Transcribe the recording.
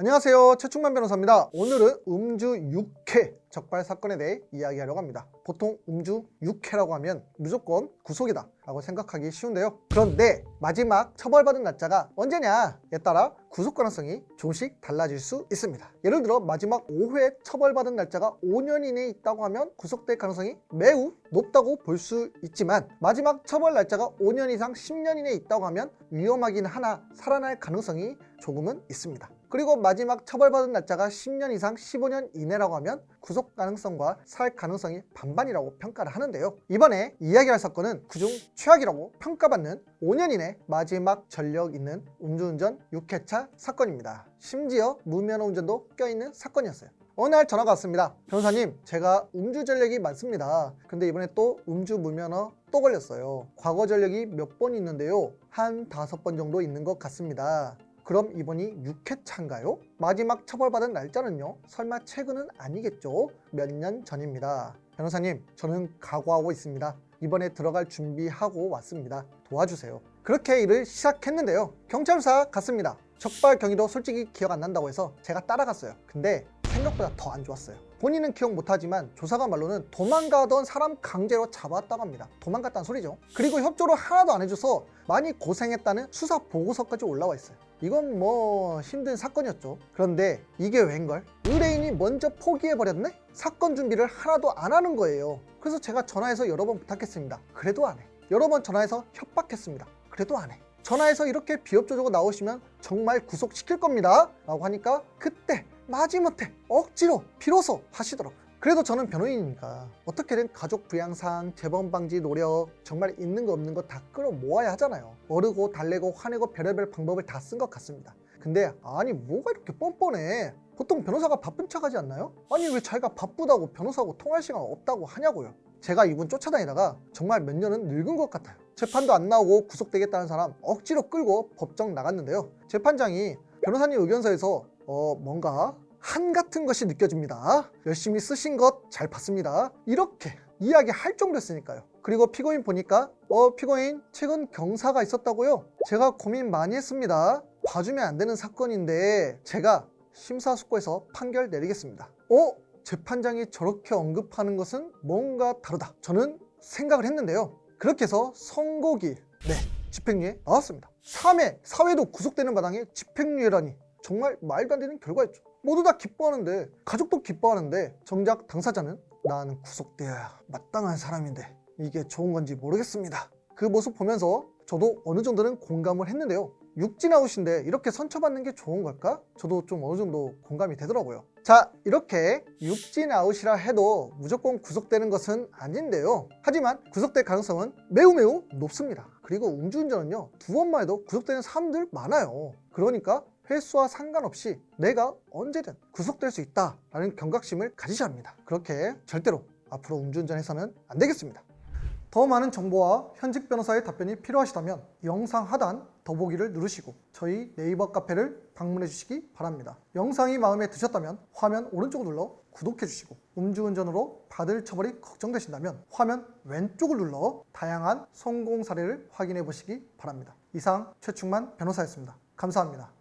안녕하세요. 최충만 변호사입니다. 오늘은 음주 6회 적발 사건에 대해 이야기하려고 합니다. 보통 음주 6회라고 하면 무조건 구속이다 라고 생각하기 쉬운데요. 그런데 마지막 처벌받은 날짜가 언제냐에 따라 구속 가능성이 조금씩 달라질 수 있습니다. 예를 들어 마지막 5회 처벌받은 날짜가 5년 이내에 있다고 하면 구속될 가능성이 매우 높다고 볼 수 있지만 마지막 처벌 날짜가 5년 이상 10년 이내에 있다고 하면 위험하긴 하나 살아날 가능성이 조금은 있습니다. 그리고 마지막 처벌받은 날짜가 10년 이상 15년 이내라고 하면 구속 가능성과 살 가능성이 반반이라고 평가를 하는데요. 이번에 이야기할 사건은 그중 최악이라고 평가받는 5년 이내 마지막 전력 있는 음주운전 6회차 사건입니다. 심지어 무면허 운전도 껴있는 사건이었어요. 어느 날 전화가 왔습니다. 변호사님, 제가 음주 전력이 많습니다. 근데 이번에 또 음주 무면허 또 걸렸어요. 과거 전력이 몇 번 있는데요. 한 다섯 번 정도 있는 것 같습니다. 그럼 이번이 6회차인가요? 마지막 처벌받은 날짜는요? 설마 최근은 아니겠죠? 몇 년 전입니다. 변호사님, 저는 각오하고 있습니다. 이번에 들어갈 준비하고 왔습니다. 도와주세요. 그렇게 일을 시작했는데요. 경찰서 갔습니다. 적발 경위도 솔직히 기억 안 난다고 해서 제가 따라갔어요. 근데 생각보다 더 안 좋았어요. 본인은 기억 못하지만 조사관 말로는 도망가던 사람 강제로 잡았다고 합니다. 도망갔다는 소리죠. 그리고 협조를 하나도 안 해줘서 많이 고생했다는 수사 보고서까지 올라와 있어요. 이건 뭐 힘든 사건이었죠. 그런데 이게 웬걸? 의뢰인이 먼저 포기해버렸네? 사건 준비를 하나도 안 하는 거예요. 그래서 제가 전화해서 여러 번 부탁했습니다. 그래도 안 해. 여러 번 전화해서 협박했습니다. 그래도 안 해. 전화해서 이렇게 비협조적으로 나오시면 정말 구속시킬 겁니다. 라고 하니까 그때 마지못해 억지로 비로소 하시더라고요. 그래도 저는 변호인이니까 어떻게든 가족 부양상 재범 방지 노력 정말 있는 거 없는 거 다 끌어 모아야 하잖아요. 어르고 달래고 화내고 별의별 방법을 다 쓴 것 같습니다. 근데 아니 뭐가 이렇게 뻔뻔해? 보통 변호사가 바쁜 척 하지 않나요? 아니 왜 자기가 바쁘다고 변호사하고 통할 시간 없다고 하냐고요. 제가 이분 쫓아다니다가 정말 몇 년은 늙은 것 같아요. 재판도 안 나오고 구속되겠다는 사람 억지로 끌고 법정 나갔는데요. 재판장이 변호사님 의견서에서 어 뭔가 한 같은 것이 느껴집니다. 열심히 쓰신 것 잘 봤습니다. 이렇게 이야기할 정도였으니까요. 그리고 피고인 보니까 어 피고인 최근 경사가 있었다고요? 제가 고민 많이 했습니다. 봐주면 안 되는 사건인데 제가 심사숙고해서 판결 내리겠습니다. 어? 재판장이 저렇게 언급하는 것은 뭔가 다르다. 저는 생각을 했는데요. 그렇게 해서 선고기 네 집행유예 나왔습니다. 3회 사회도 구속되는 마당에 집행유예라니 정말 말도 안 되는 결과였죠. 모두 다 기뻐하는데 가족도 기뻐하는데 정작 당사자는 나는 구속되어야 마땅한 사람인데 이게 좋은 건지 모르겠습니다. 그 모습 보면서 저도 어느 정도는 공감을 했는데요. 육진 아웃인데 이렇게 선처받는 게 좋은 걸까? 저도 좀 어느 정도 공감이 되더라고요. 자, 이렇게 육진 아웃이라 해도 무조건 구속되는 것은 아닌데요. 하지만 구속될 가능성은 매우 매우 높습니다. 그리고 음주운전은요, 두 번만 해도 구속되는 사람들 많아요. 그러니까 횟수와 상관없이 내가 언제든 구속될 수 있다라는 경각심을 가지셔야 합니다. 그렇게 절대로 앞으로 음주운전해서는 안 되겠습니다. 더 많은 정보와 현직 변호사의 답변이 필요하시다면 영상 하단 더보기를 누르시고 저희 네이버 카페를 방문해 주시기 바랍니다. 영상이 마음에 드셨다면 화면 오른쪽을 눌러 구독해 주시고 음주운전으로 받을 처벌이 걱정되신다면 화면 왼쪽을 눌러 다양한 성공 사례를 확인해 보시기 바랍니다. 이상 최충만 변호사였습니다. 감사합니다.